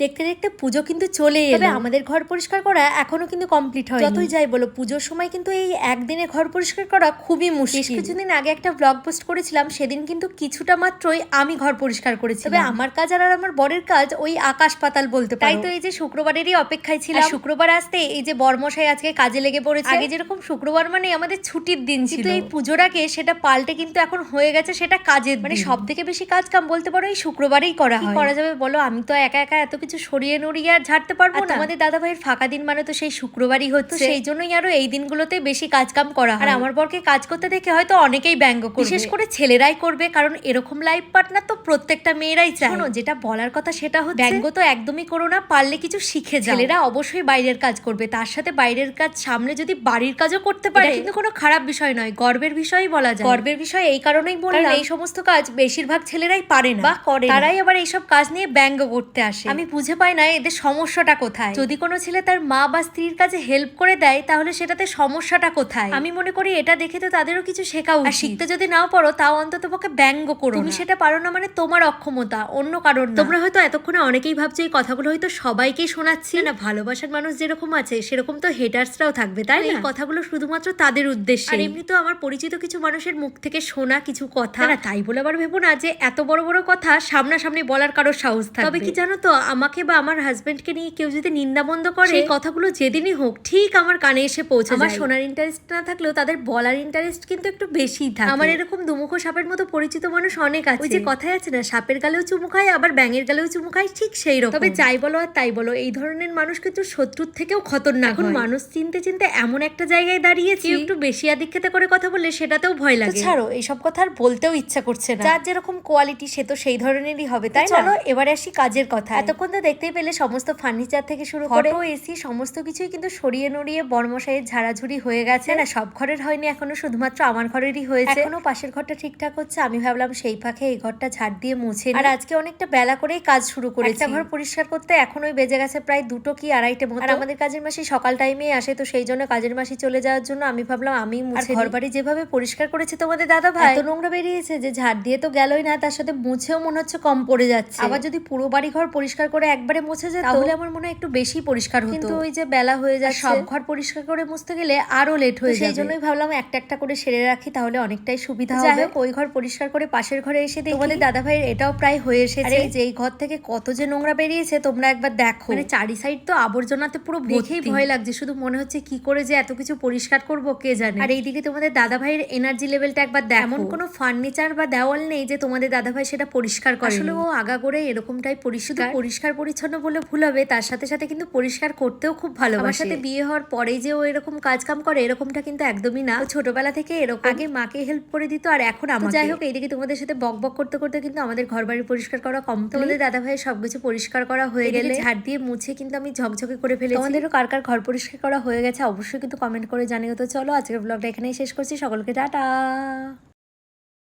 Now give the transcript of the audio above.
দেখতে দেখতে পুজো কিন্তু চলে এলো। আমাদের ঘর পরিষ্কার করা এখনও কিন্তু কমপ্লিট হয় যতই যাই বলো পুজোর সময় কিন্তু এই একদিনে ঘর পরিষ্কার করা খুবই মুশকিল। কিছুদিন আগে একটা ব্লগ পোস্ট করেছিলাম সেদিন কিন্তু কিছুটা মাত্রই আমি ঘর পরিষ্কার করেছি তবে আমার কাজ আর আমার বরের কাজ ওই আকাশ পাতাল বলতে তাই তো এই যে শুক্রবারেরই অপেক্ষায় ছিল শুক্রবার আসতে এই যে বর্মশাই আজকে কাজে লেগে পড়েছে। আগে যেরকম শুক্রবার মানে আমাদের ছুটির দিন ছিল। এই পুজোর আগে সেটা পাল্টে কিন্তু এখন হয়ে গেছে সেটা কাজের মানে সব থেকে বেশি কাজ কাম বলতে পারো এই শুক্রবারেই করা হয়। করা যাবে বলো? আমি তো একা একা এত কিছু সরিয়ে নড়িয়ে আর ঝাড়তে পারব না। আমাদের দাদা ভাইয়ের ফাঁকা দিন মানে তো সেই শুক্রবারই হচ্ছে। সেই জন্যই আরও এই দিনগুলোতে বেশি কাজ কাম করা আর আমার বরকে কাজ করতে দেখে হয়তো অনেকেই ব্যঙ্গ করবে। বিশেষ করে ছেলেরাই করবে কারণ এরকম লাইফ পার্টনার তো প্রত্যেকটা মেয়েরাই চায়। যেটা বলার কথা সেটা হচ্ছে ব্যঙ্গ তো একদমই করো না পারলে কিছু শিখে যাও। ছেলেরা অবশ্যই বাইরের কাজ করবে তার সাথে বাইরের কাজ সামনে যদি বাড়ির কাজও করতে পারে। কিন্তু কোনো খারাপ বিষয় নয় গর্বের বিষয়ই বলা যায়। গর্বের বিষয় এই কারণেই বললাম। এই সমস্ত কাজ বেশিরভাগ ছেলেরাই পারে না। বা করে তারাই আবার এইসব কাজ নিয়ে ব্যঙ্গ করতে আসে। আমি বুঝে পায় না এদের সমস্যাটা কোথায়। যদি কোনো ছেলে তার মা বা স্ত্রীর কাছে হেল্প করে দেয় তাহলে সেটাতে সমস্যাটা কোথায়? আমি মনে করি এটা দেখে তো তাদেরও কিছু শেখা উচিত। শিখতে যদি নাও পারো তাও অন্তত পক্ষে ব্যঙ্গ করো তুমি সেটা পারো না মানে তোমার অক্ষমতা অন্য কারণ তোমরা হয়তো এতক্ষণে অনেকেই ভাবছ এই কথাগুলো হয়তো সবাইকেই শোনাচ্ছি। না ভালোবাসার মানুষ যেরকম আছে সেরকম তো হেটার্সরাও থাকবে তাই না? এই কথাগুলো শুধুমাত্র তাদের উদ্দেশ্যে। আর এমনি তো আমার পরিচিত কিছু মানুষের মুখ থেকে শোনা কিছু কথা। না তাই বলে আবার ভেবো না যে এত বড় বড় কথা সামনাসামনি বলার কারও সাহস থাকবে। তবে কি জানো তো আমাকে বা আমার হাজবেন্ডকে নিয়ে কেউ যদি নিন্দাবন্ধ করে সেই কথাগুলো যেদিনই হোক ঠিক আমার কানে এসে পৌঁছে আমার শোনার ইন্টারেস্ট না থাকলেও তাদের বলার ইন্টারেস্ট কিন্তু একটু বেশি থাকে। আমার এরকম দুমুখ সাপের মতো পরিচিত মানুষ অনেক আছে ওই যে কথায় আছে না সাপের গালেও চুমু খায় আবার ব্যাঙের গালেও চুমু খায় ঠিক সেই রকম। তবে যাই বলো আর তাই বলো এই ধরনের মানুষ কিন্তু শত্রুর থেকেও খতরনাক এখন মানুষ চিনতে চিনতে এমন একটা জায়গায় দাঁড়িয়েছি। একটু বেশি আদিক্ষেতে করে কথা বললে সেটাতেও ভয় লাগে। ছাড়ো এইসব কথা আর বলতেও ইচ্ছা করছে না। যার যেরকম কোয়ালিটি সে তো সেই ধরনেরই হবে তাই চলো এবারে আসি কাজের কথা এতক্ষণ তো দেখতেই পেলে সমস্ত ফার্নিচার থেকে শুরু করে ও এসি সমস্ত কিছুই কিন্তু সরিয়ে নড়িয়ে বর্মশাইয়ের ঝাড়াঝুড়ি হয়ে গেছে। না সব ঘরের হয়নি এখনও শুধুমাত্র আমার ঘরেরই হয়েছে। এখনও পাশের ঘরটা ঠিকঠাক হচ্ছে আমি ভাবলাম সেই ফাঁকে এই ঘরটা ঝাড় দিয়ে মুছে আর আজকে অনেকটা বেলা করেই কাজ শুরু করেছি। একটা ঘর পরিষ্কার করতে এখনোই বেজে গেছে প্রায় দুটো কি আড়াইটে মতো আমাদের কাজের মাসি সকাল টাইমেই আসে তো সেই জন্য কাজের মাসি চলে যাওয়ার জন্য আমি ভাবলাম আমি মুছে ঘর বাড়ি যেভাবে পরিষ্কার করেছে তোমাদের দাদা ভাই। এত নোংরা বেরিয়েছে যে ঝাড় দিয়ে তো গেলই না তার সাথে মুছেও মনে হচ্ছে কম পড়ে যাচ্ছে। আবার যদি পুরো বাড়ি ঘর পরিষ্কার করে একবারে মুছে যেত। তাহলে আমার মনে হয় একটু বেশি পরিষ্কার হতো। কিন্তু ওই যে বেলা হয়ে যায় সব ঘর পরিষ্কার করে মুছতে গেলে আরও লেট হয়ে যায় সেই জন্যই ভাবলাম একটা একটা করে সেরে রাখি তাহলে অনেকটাই সুবিধা হবে। ওই ঘর পরিষ্কার করে পাশের ঘরে এসে দেখি। তোমাদের দাদা ভাইয়ের এটাও প্রায় হয়ে এসেছে। যে এই ঘর থেকে কত যে নোংরা বেরিয়েছে তোমরা একবার দেখো। মানে চারি সাইড তো আবর্জনাতে পুরো দেখেই ভয় লাগছে। শুধু মনে হচ্ছে কি করে যে এত কিছু পরিষ্কার করব কে জানে? আর এইদিকে তোমাদের দাদা ভাইয়ের এনার্জি লেভেলটা একবার দেখো। এমন কোনো ফার্নিচার বা দেওয়াল নেই যে তোমাদের দাদা ভাই সেটা পরিষ্কার করে আসলে ও আগা করে এরকমটাই পরিষ্কার। পরিষ্কার পরিচ্ছন্ন বলে ভুল হবে তার সাথে সাথে কিন্তু পরিষ্কার করতেও খুব ভালো আমার সাথে বিয়ে হওয়ার পরেই যে ও এরকম কাজ কাম করে এরকমটা কিন্তু একদমই না। ছোটবেলা থেকে এরকম আগে মাকে হেল্প করে দিত আর এখন আমার যাই হোক এইদিকে তোমাদের সাথে বক বক করতে করতে কিন্তু আমাদের ঘর বাড়ি পরিষ্কার করা কম তোমাদের দাদা ভাই সবকিছু পরিষ্কার করা হয়ে গেলে। ঝাড় দিয়ে মুছে কিন্তু আমি ঝকঝকে করে ফেলেছি। তোমাদেরও কার কার ঘর পরিষ্কার করা হয়ে গেছে অবশ্যই কিন্তু কমেন্ট করে জানিও। তো চলো আজকের ব্লগটা এখানেই শেষ করছি। সকলকে টাটা।